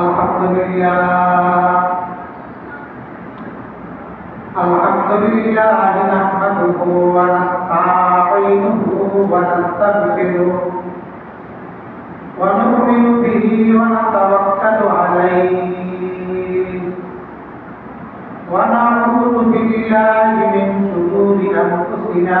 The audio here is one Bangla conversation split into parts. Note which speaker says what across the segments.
Speaker 1: الحمد لله الحمد لله نحمده ونستعينه ونستغفره ونؤمن به ونتوكل عليه ونعوذ بالله من شرور انفسنا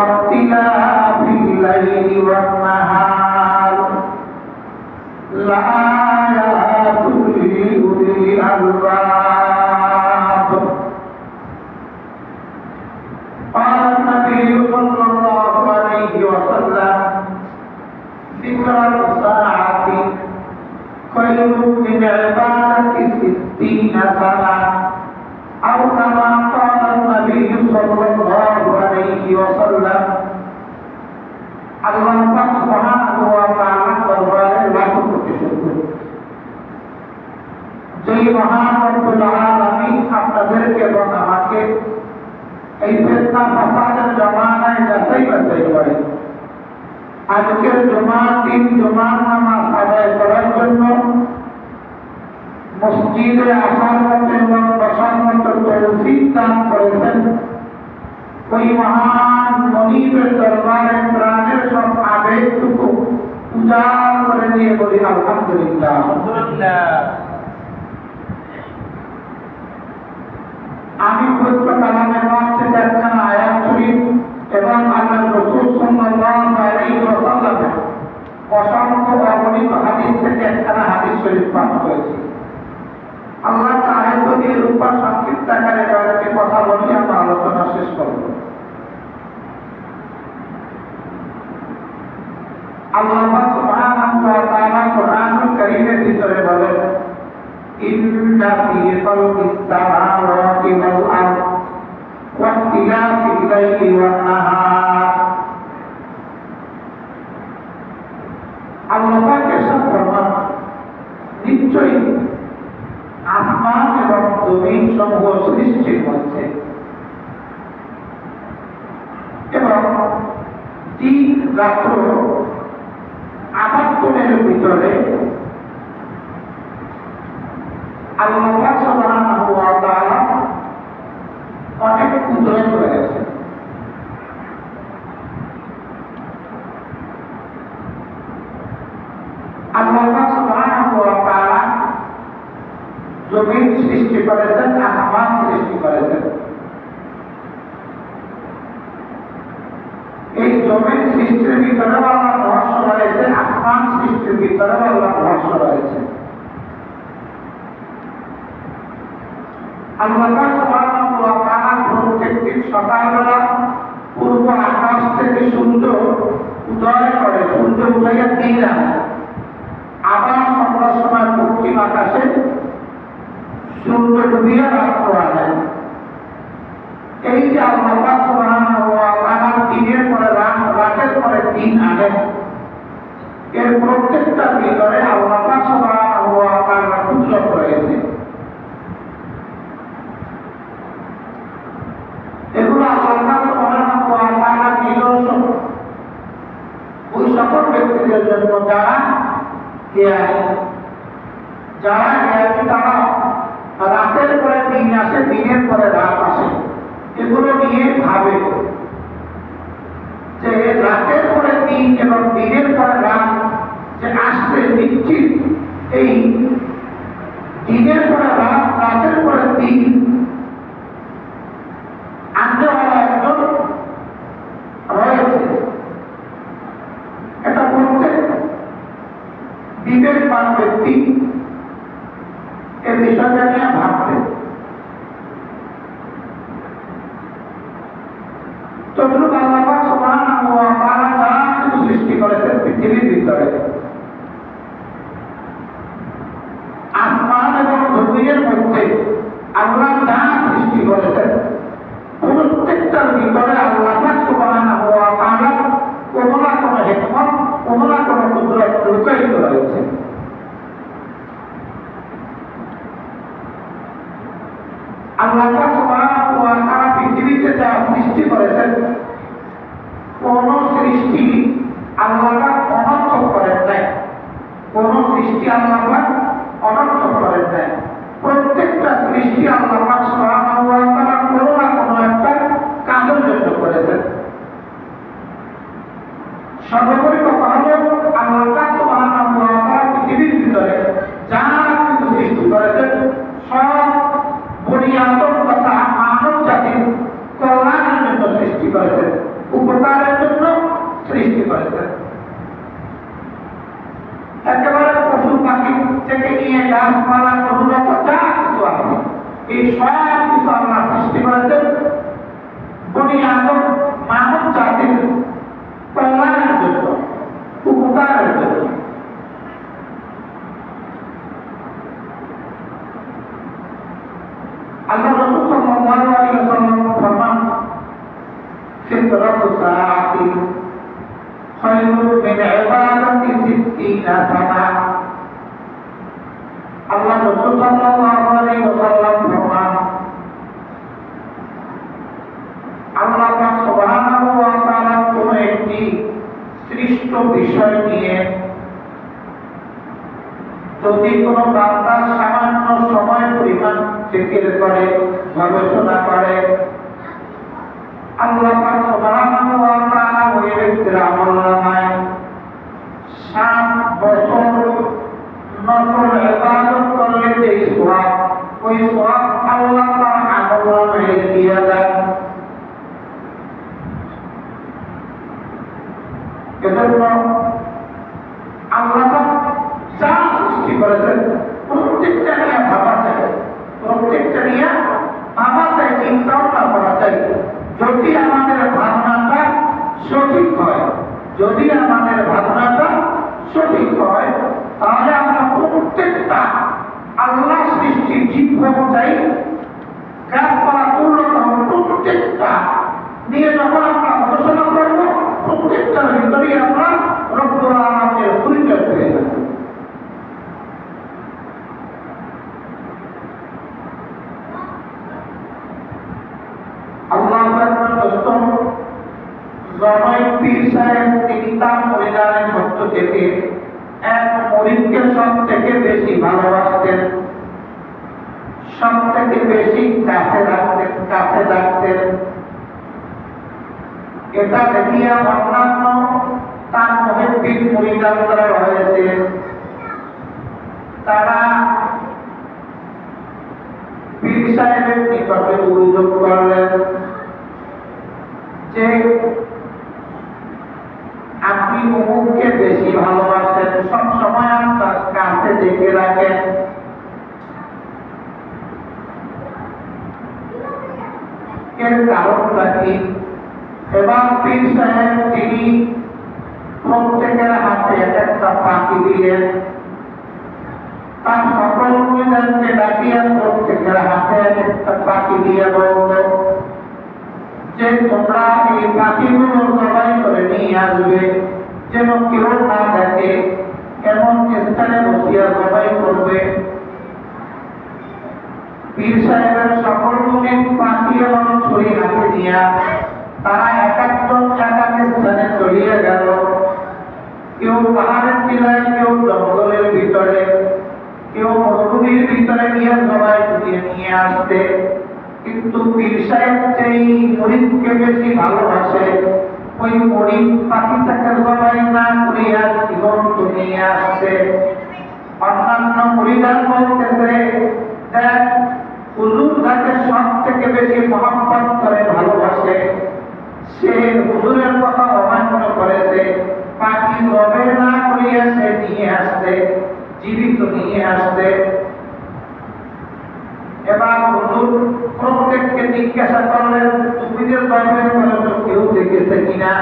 Speaker 1: واختلاف الليل والنهار لآيات لأولي الألباب قال النبي صلى الله عليه وسلم ذكر الساعة خير من عبادة ستين سنة أو كما قال النبي صلى الله عليه وسلم আল্লাহ পাক সুবহানাহু ওয়া তাআলা দরবারে লাখ কোটি শুকর যেই মহান রব্বুল আলামিন আপনাদেরকে এবং আমাকে এই ফেতনা ফাসাদের জমানায় যাচাই বাছাই করে আজকের জমা দিন জমার নামাজ আদায় করার জন্য মসজিদে আসার মতো এবং বসার মতো তৌফিক দান করেছেন ওই মহান মনিবের দরবারে প্রাণের সব আবেগটুকু উজাড় করে দিয়ে বলি, আলহামদুলিল্লাহ। আমি পবিত্র কালামের মাঝে একখানা আয়াত অসংখ্য হাদিস থেকে একখানা হাদিস শরীফ পাঠ করেছি। আল্লাহ চাহে যদি উপর সংক্ষিপ্ত আকারে কয়েকটি কথা বলি আমরা আলোচনা শেষ করব। আল্লাহ নাহার আল্লাহ পাক এসব ফরমান নিশ্চয়ই আসমান এবং জমিন সমূহ সৃষ্টির মধ্যে এবং দিন রাত্র আবাত্তনের ভিতরে আল্লাহ সুবহানাহু ওয়া তাআলা অনেক কুদরত রয়েছে আল্লাহ সুবহানাহু ওয়া তাআলা জমিন সৃষ্টি করেছেন, আসমান সৃষ্টি করেছেন এই জমিন সৃষ্টির ভিতরে আল্লাহ রহস্য রয়েছে আসমান সৃষ্টির ভিতরে আল্লাহ রহস্য রয়েছে সকালবেলা পূর্ব আকাশ থেকে সূর্য উদয় করে, সূর্য উদয়ের আবার সময় পশ্চিম আকাশে সূর্য ডুবিয়ে রাত্র আনে এই যে আল্লাহ দিনের রাতের পরে দিন আনেন এর প্রত্যেকটার ভিতরে আল্লাহ সুবহানাহু ওয়া তাআলা কুদরত রয়েছে। এগুলো আল্লাহ নিদর্শন ওই সকল ব্যক্তিদের জন্য যারা জ্ঞানী যারা জ্ঞানী তারা রাতের পরে দিন আসে, দিনের পরে রাত আসে। এগুলো নিয়ে ভাবে। যে রাতের পরে দিন এবং দিনের পরে রাত যে আসতে নিশ্চিত, এই দিনের পরে রাত, রাতের পরে দিন আনতেওয়ালা একজন ব্যক্তি এই বিষয়টা নিয়ে ভাবতে তদ্রুপ আল্লাহ সুবহানাহু ওয়া তাআলা যা কিছু সৃষ্টি করেছেন পৃথিবীর ভিতরে আসমান জমিনের মধ্যে আল্লাহ যা সৃষ্টি করেছেন প্রত্যেকটার ভিতরে আল্লাহ কোনো না কোনো হিকমত কোনো না কোনো কুদরত লুকায়িত রয়েছে। আল্লাহ তাআলা পৃথিবীতে যা সৃষ্টি করেছেন, কোন সৃষ্টি আল্লাহ অনর্থক করেন নাই। কোন সৃষ্টি আল্লাহ অনর্থক করেন নাই প্রত্যেকটা সৃষ্টি আল্লাহ সুবহানাহু ওয়া তাআলা কোনো না কোনো একটা কাজের জন্য করেছেন সর্বোপরি কথা হলো আল্লাহ সুবহানাহু ওয়া তাআলা পৃথিবীর ভিতরে যা কিছু সৃষ্টি করেছেন সব বনি আদম তথা মানব জাতির কল্যাণের জন্য সৃষ্টি করেছেন উপকারের জন্য সৃষ্টি করেছেন একেবারে পশু পাখি থেকে নিয়ে গাছপালা অনুরূপ যা কিছু আছে এই সব কিছু আল্লাহ সৃষ্টি করেছেন বনি আদম মানব জাতির কল্যাণের জন্য উপকারের জন্য আল্লাহ রসুল সাল্লাল্লাহু আলাইহি ওয়াসাল্লাম ফরমান ফিতরাতু সাআতি খায়রুম মিন ইবাদাতি সিত্তিনা সানা আল্লাহ রসুল সাল্লাল্লাহু আলাইহি ওয়াসাল্লাম ফরমান আল্লাহ পাক সুবহানাহু ওয়া তাআলা কোন একটি সৃষ্ট বিষয় নিয়ে যদি কোনো বান্দা সামান্য সময় পরিমাণ ফিকির করে, গবেষণা করে, আল্লাহ ওই করলে যে ওই আল্লাহ তার আমলনামায় দিয়ে দেন এজন্য আল্লাহ যা সৃষ্টি করেছেন প্রত্যেকটা নিয়ে ভাবা চাই প্রত্যেকটা নিয়ে ভাবা চাই চিন্তা ভাবনা করা চাই যদি আমাদের ভাবনাটা সঠিক হয় যদি আমাদের ভাবনাটা সঠিক হয়, তাহলে আমরা প্রত্যেকটা আল্লাহ সৃষ্টি ঠিক অনুযায়ী গাছপালা পূর্ণতা প্রত্যেকটা নিয়ে যখন আমরা গবেষণা করব প্রত্যেকটার ভিতরেই আমরা রব্বুল আলমের পরিচয় পেয়ে যাব আল্লাহ দোস্ত জনৈ পীর সাহেব তিনি তার পরিবারের মধ্য থেকে এক মরিদকে সব থেকে বেশি ভালোবাসতেন সব থেকে বেশি কাছে রাখতেন কাছে রাখতেন এটা দেখিয়া অন্যান্য তার মহিদ্দিন মহিলারা রয়েছে। তারা পীর সাহেবের নিকটে অভিযোগ করলেন যে আপনি অমুককে বেশি ভালোবাসেন সব সময় আপনার কাছে দেখে রাখেন। এর কারণটা কি? এবার পীর সাহেব তিনি প্রত্যেকের হাতে এক একটা পাখি দিলেন তার সকল মহিলাকে ডাকিয়া প্রত্যেকের হাতে এক একটা পাখি দিয়ে বলল যে তোমরা এই পাখিগুলো জবাই করে নিয়ে আসবে যেন কেউ না দেখে এমন স্থানে বসিয়া জবাই করবে পীর সাহেবের সকল মুখে পাখি এবং ছড়ি হাতে নিয়া তারা এক একজন এক এক স্থানে চলিয়ে গেল। কেউ পাহাড়ের টিলায় কেউ জঙ্গলের ভিতরে, কেউ মরুভূমির ভিতরে গিয়ে সবাই খুঁজে নিয়ে আসতে কিন্তু পীর সাহেব যেই মরিদকে বেশি ভালোবাসে, ওই মরিদ পাখিটাকে সবাই না করিয়া জীবন্ত নিয়ে আসতে অন্যান্য পরিবার বলতেছে, দেখ, হুজুর যাকে সব থেকে বেশি মহব্বত করে ভালোবাসে। সে হুজুরের কথা অমান্য করেছে, পাখি রবে না করিয়া সে নিয়ে আসতে জীবিত নিয়ে আসতে এবার হুজুর প্রত্যেককে জিজ্ঞাসা করলেন তুমি যে গর্বের করে তো কেউ দেখেছে কিনা?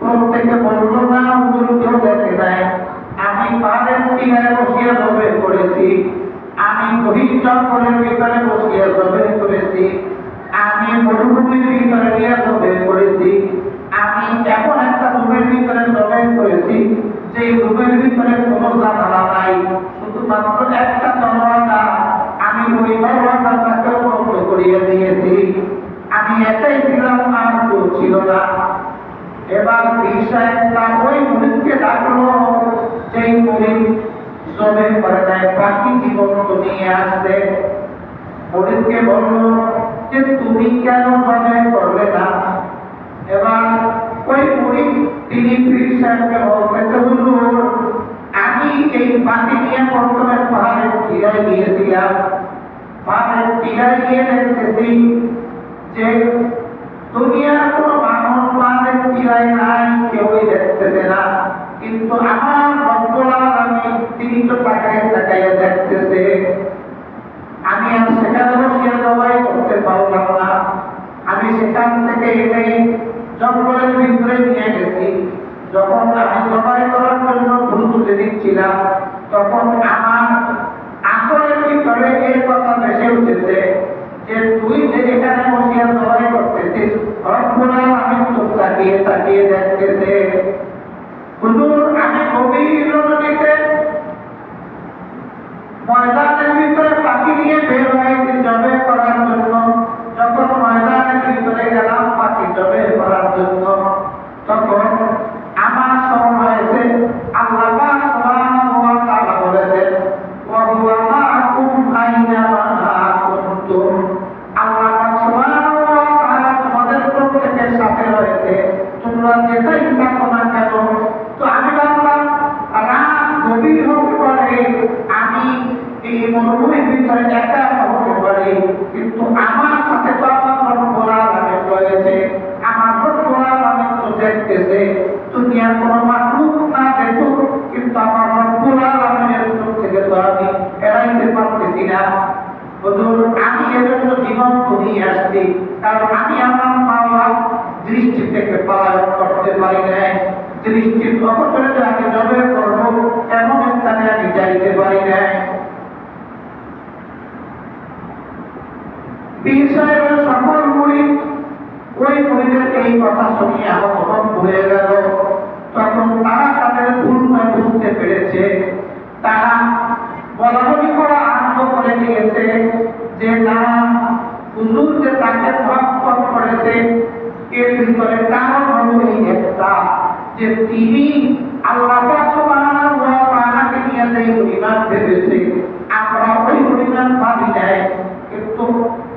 Speaker 1: প্রত্যেকে বলল, না হুজুর, কেউ দেখে নাই। আমি পাহাড়ের টিলায় বসিয়ে জবে করেছি। আমি গভীর জঙ্গলের ভিতরে বসিয়ে জবে করেছি আমি মরুভূমির জবে করেছি। আমি এমন একটা রুমের ভিতরে জবে করেছি যে ভিতরে নাই। শুধুমাত্র একটা আমি করিয়ে দিয়েছি। আমি এটাই ছিলাম, আর কেউ ছিল না। এবার বিষয় ওই মুরিদকে ডাকলো সেই মুরিদ জবে করে নাই বাকি জীবন্ত নিয়ে আসতে মুরিদকে বলল, যে তুমি কেন জবে করলে না? এবার ওই মুরিদ তিনি পীর সাহেবকে বলতে হুজুর আমি এই মাটি নিয়ে প্রথমে পাহাড়ের টিলায় গিয়েছিলাম। পাহাড়ের টিলায় গিয়ে দেখতেছি যে দুনিয়ার কোনো মানুষ পাহাড়ের টিলায় নাই, কেউই দেখতেছে না। কিন্তু আমার রব্বুল আমি, তিনি তো তাকায় তাকায় দেখতেছে। আমি আর সেখানে বসিয়ে জবাই করতে পারলাম না। আমি সেখান থেকে এটাই জঙ্গলের ভিতরে নিয়ে গেছি, যখন আমি জবাই করার জন্য ভুল তুলে দিচ্ছিলাম, তখন আমার আকলের ভিতরে এই কথা ভেসে উঠেছে যে তুই যে এখানে বসিয়া জবাই করতেছিস রব্বুল আমি তো তাকিয়ে তাকিয়ে দেখতেছে। হুজুর, আমি গভীর নদীতে ময়দানের ভিতরে পাখি নিয়ে বের হয়েছি, জবে করার জন্য। যখন ময়দানের ভিতরে গেলাম পাখি জবে করার জন্য তখন আমার সময় হয়েছে আল্লাহ পাক সুবহানাহু ওয়া তাআলা বলেছেন ওয়া হুয়া মাআকুম আইনামা কুনতুম আল্লাহ পাক সুবহানাহু ওয়া তাআলা তোমাদের প্রত্যেকের সাথে রয়েছে তোমরা যেটাই থাকো না কেন তো আমি ভাবলাম রাত গভীর হতে পারে আমি এই মরুভূমির ভিতরে একা একা হতে পারি কিন্তু আমার সাথে তো আমার রব্বুল আলামিন রয়েছে আমার রব্বুল আলামিন তো দেখতেছে দুনিয়ার কোনো মাখলুক না দেখুক কিন্তু আমার রব্বুল আলামিনের চোখ থেকে তো আমি এড়াইতে পারতেছি না হুজুর আমি এজন্য জীবন নিয়ে আসছি কারণ আমি আমার মাওলার দৃষ্টি থেকে পালায়ন করতে পারি নাই দৃষ্টির অবসরে যে আমি জবে করব এমন স্থানে আমি যাইতে পারি নাই পীর সাহেবের সকল মুরিদ ওই মুরিদের এই কথা শুনিয়ে আহত হয়ে গেল। তখন তারা তাদের ভুলটা বুঝতে পেরেছে তারা বলাবলি করা আরম্ভ করে দিয়েছে যে, না হুজুর যে তাকে মহব্বত করেছে এর ভিতরে কারণ হলো এই একটা যে তিনি আল্লাহ সুবহানাহু ওয়া তাআলাকে নিয়ে যে পরিমাণ ভেবেছে আমরা ওই পরিমাণ ভাবি নাই। কিন্তু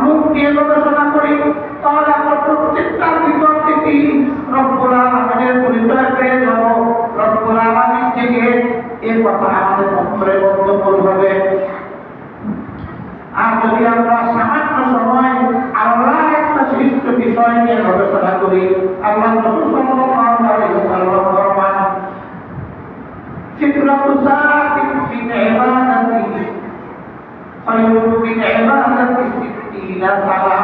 Speaker 1: মাহলুক নিয়ে গবেষণা করি, তাহলে আমরা প্রত্যেকটার ভিতর থেকে রব্বুল আলামিনের পরিচয় পেয়ে যাব। রব্বুল আলামিন থেকে এর কথা আমাদের অন্তরে বদ্ধমূল হবে। আর যদি আমরা সামান্য সময় আল্লাহ একটা সৃষ্ট বিষয় নিয়ে গবেষণা করি, আল্লাহ রসুল সাল্লাল্লাহু আলাইহি ওয়াসাল্লাম ফরমান ফিতরাতু সাকিন ফিন ইবাদাতি খায়রুম মিন ইবাদাতি সিদ্দিনা সালা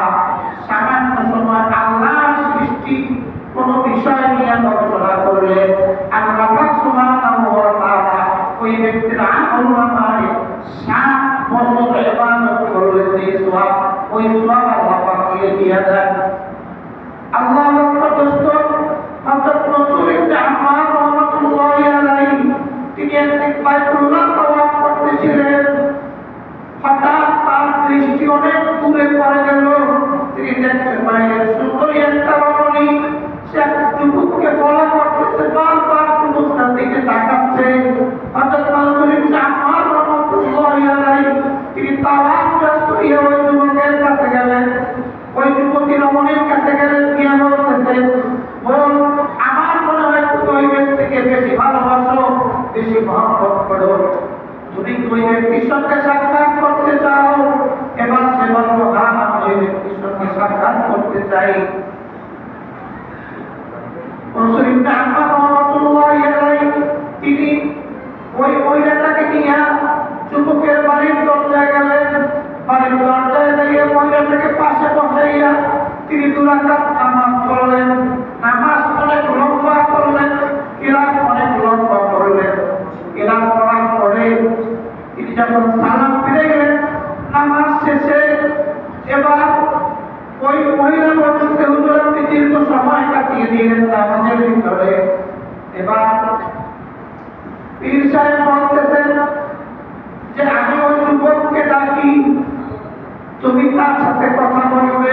Speaker 1: সামান্য সময় আল্লাহ সৃষ্টি কোন বিষয় নিয়ে ওই ব্যক্তির আমল নামায় সাত বছর ইবাদত করলে সেই সওয়াব তিনি তিনি দেখতে পাইলেন সুন্দরী একটা রমণী সে এক যুবককে ফলো করতেছে বারবার যুবকটার দিকে তাকাচ্ছে হঠাৎ মানুষের আমার রহমতুল্লাহি আলাইহি তিনি তাওয়াফ শেষ করিয়া ওই যুবকের কাছে গেলেন ওই যুবতী রমণীর কাছে গেলেন গিয়া বলতেছে বল আমার মনে হয় তুমি ওই ব্যক্তিকে বেশি ভালোবাসো বেশি মহব্বত করো তুমি কি ওই ব্যক্তির সঙ্গে সাক্ষাৎ করতে চাও এবার সে বলব হ্যাঁ আমি ওই ব্যক্তির সঙ্গে সাক্ষাৎ করতে চাই রসুল ইবনে আম্মার রাহমাতুল্লাহি আলাইহি তিনি ওই মহিলাটাকে নিয়ে যুবকের বাড়ির দরজায় গেলেন বাড়ির দরজায় গিয়ে মহিলাটাকে পাশে বসাইয়া দুরাকাত নামাজ পড়লেন, নামাজ অনেক লম্বা করলেন কিরাত অনেক লম্বা করলেন। কিরাত করার পরে তিনি যখন সালাম ফিরে গেলেন, নামাজ শেষে এবার ওই মহিলা বলতে হুজুর, আপনি দীর্ঘ সময় কাটিয়ে দিলেন নামাজের ভিতরে। এবার পীর সাহেব বলতেছেন যে আমি ওই যুবককে ডাকি তুমি তার সাথে কথা বলবে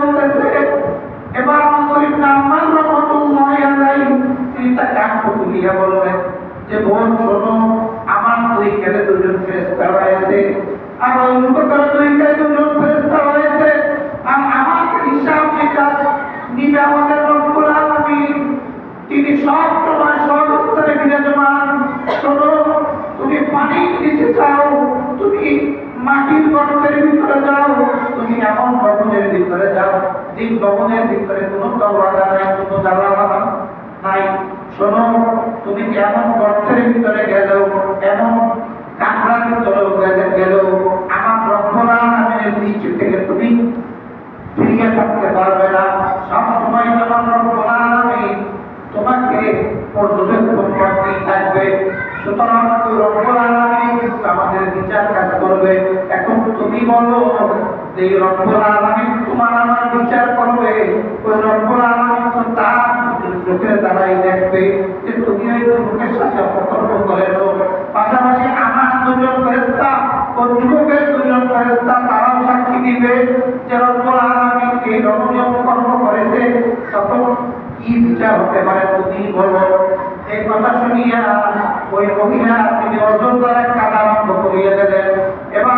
Speaker 1: বলতেছে এবার নজরুল ইবনে আম্মার রাহমাতুল্লাহি আলাইহি তিনি তাকে আঙ্ক তুলিয়া বললেন যে, বোন, শোনো, আমার দুই কেলে দুজন ফেরেশতা রয়েছে আর ওই তিনি সব সময় বিরাজমান। তুমি পানির নিচে যাও তুমি মাটির গঠনের ভিতরে যাও, তুমি এমন গঠনের ভিতরে যাও যে গঠনের ভিতরে কোনো দরওয়াজা নাই, কোনো দালাওয়ালা নাই। শোনো, তুমি এমন গর্তের ভিতরে গেলেও এমন কামরার ভিতরে গেলে গেলেও আমার রক্ষণা নামের দৃষ্টি থেকে তুমি ফিরিয়ে থাকতে পারবে না। সব সময় যখন রব্বুল আলামিন তোমাকে পর্যবেক্ষণ করতেই থাকবে আমাদের বিচার কাজ করবে। এখন তুমি বলো, যে রব্বুল আলামিন তোমার আমার বিচার করবে। ওই রব্বুল আলামিন তো তার চোখের দ্বারাই দেখবে যে তুমি ওই যুবকের সাথে অপকর্ম করেছ। পাশাপাশি আমার দুজন ফেরেশতা ও যুবকের দুজন ফেরেশতা তারাও সাক্ষী দিবে যে রব্বুল আলামিন এই রমণীয় কর্ম করেছে। তখন কি বিচার হতে পারে তুমি বলো। এই কথা শুনিয়া ওই মহিলা তিনি দ্বারা কাদা আরম্ভ করিয়া দিলেন। এবার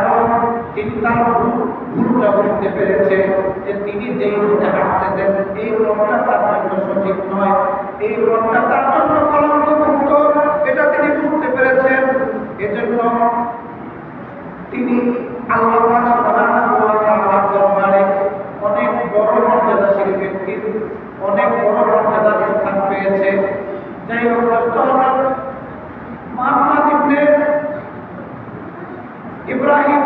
Speaker 1: কারণ তিনি তার ভুল- বুঝতে পেরেছে, যে তিনি যেই রুটে হাঁটতেছেন, এই রোডটা তার জন্য সঠিক নয়। এই রোডটা তার জন্য কলঙ্কমুক্ত এটা তিনি বুঝতে পেরেছেন। এজন্য তিনি অনেক বড় মর্যাদাশীল ব্যক্তি, অনেক বড় মর্যাদার স্থান পেয়েছে। যাই হোক কষ্ট ইব্রাহিম,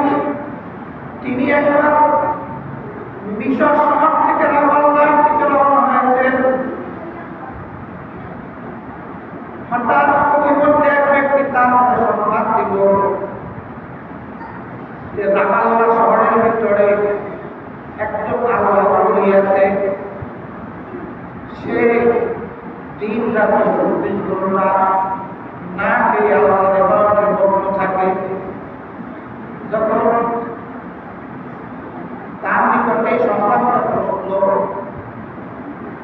Speaker 1: তিনি একবার মিশর শহর থেকে রামাল্লার দিকে রওনা হয়েছেন। হঠাৎ প্রতিমধ্যে এক ব্যক্তি তার মধ্যে সংবাদ দিল। যে রামাল্লা শহরের ভিতরে একজন আল্লাহ আছে। সে দিন রাত চব্বিশ ঘণ্টা না খেয়ে আল্লাহ এবারের মগ্ন থাকে যখন নিকটে সংবাদটা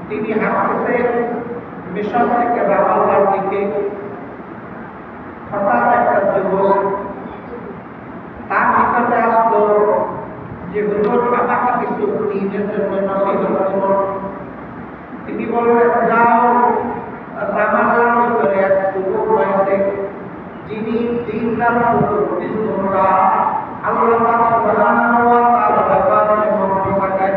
Speaker 1: তিনি হাঁটতেছেন মিশন থেকে রামাল্লার দিকে হঠাৎ একটা যুবক তার নিকটে আসলো যে, হুজুর, আমাকে কিছু দিনের জন্য নসিহত করুন তিনি বললেন, যাও। রামাল্লার ভিতরে এক যুবক রয়েছে, যিনি দিন রাত ঘণ্টা আল্লাহ পাক সুবহানাহু ওয়া তাআলার ব্যাপারে মগ্ন থাকেন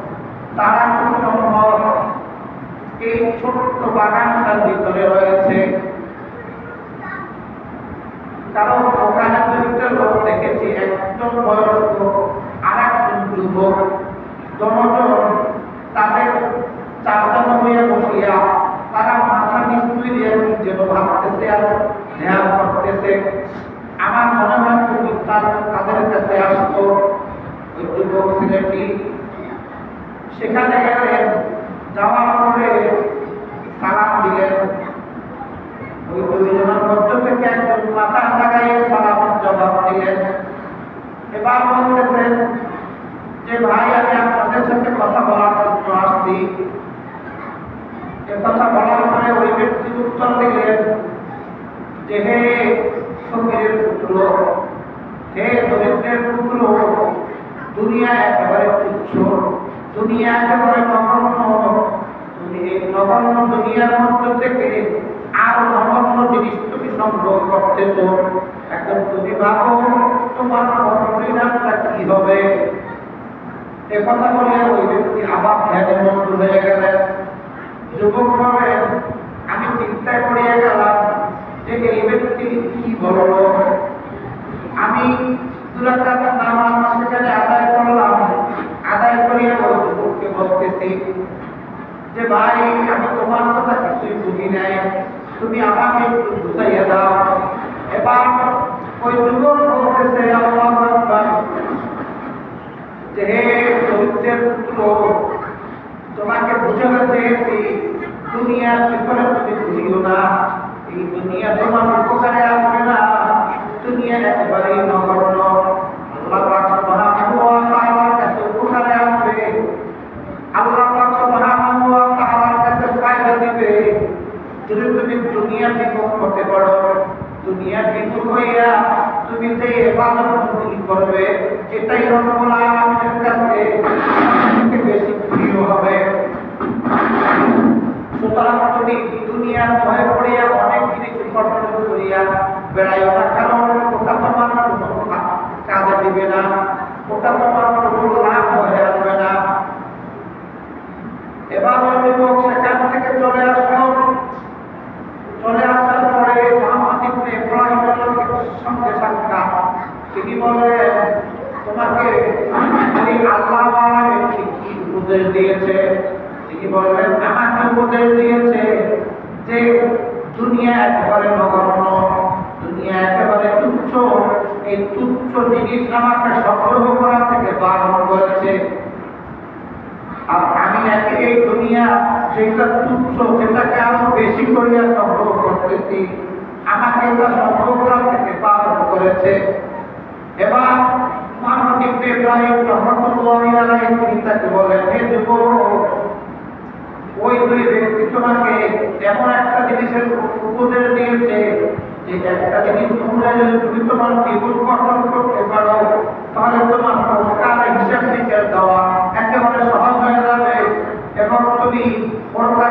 Speaker 1: তারা সম্ভব এই ছোট্ট বাগানটার ভিতরে রয়েছে। কারণ ওখানে দুইটা লোক দেখেছি, একজন বয়স্ক আর একজন যুবক দনজন তাদের চারজন হইয়া বসিয়া তারা মাথা নিচুই দিয়ে যেন ভাবতেছে আর ধ্যান করতেছে। আমার মনে হয় তাদের কাছে আসতো ওই যুবক ছেলেটি সেখানে গেলেন যাওয়ার পরে সালাম দিলেন। ওই দুইজনের মধ্য থেকে একজন মাথা লাগাইয়ে সালামের জবাব দিলেন। এবার বলতেছেন যে, ভাই, আমি আপনাদের সাথে কথা বলার জন্য আসছি। কথা বলার পরে ওই ব্যক্তি উত্তর দিলেন যে, হে ফকিরের পুত্র, হে দরিদ্রের পুত্র, দুনিয়া একেবারে তুচ্ছ। দুনিয়া একেবারে নগণ্য নগণ্য দুনিয়ার মধ্য থেকে আরও নগণ্য জিনিস তুমি সংগ্রহ করতেছ এখন তুমি ভাবো, তোমার পরিণামটা কি হবে? এ কথা বলে ওই ব্যক্তি আবার ধ্যানে মগ্ন হয়ে গেলেন। যুবক বলেন আমি চিন্তায় পড়িয়া গেলাম যে এই ব্যক্তি কি বলল। আমি দুরাকাত নামাজ সেখানে আদায় করলাম আদায় করিয়া ওই যুবককে যে ভাই, আমি তোমার কথা কিছুই বুঝি নাই। তুমি আমাকে একটু বুঝাইয়া দাও। এবার ওই যুবক বলতেছে যে হে দরিদ্রের পুত্র, তোমাকে বুঝাতে চেয়েছি, দুনিয়ার ব্যাপারে তুমি বুঝিও না। এই দুনিয়া তোমার নিজেই হেফাজত করবে এটাই রকম আমাদের কাছে এই দুনিয়া যেটা তুচ্ছ, সেটাকে আরও বেশি করিয়া সংগ্রহ করতেছি। আমাকে এটা সংগ্রহ করা থেকে বারণ করেছে। এবার এমন একটা জিনিসের উপদেশ দিয়েছে তুমি তোমার করতে পরকাল হিসাব দেওয়া একেবারে সহজ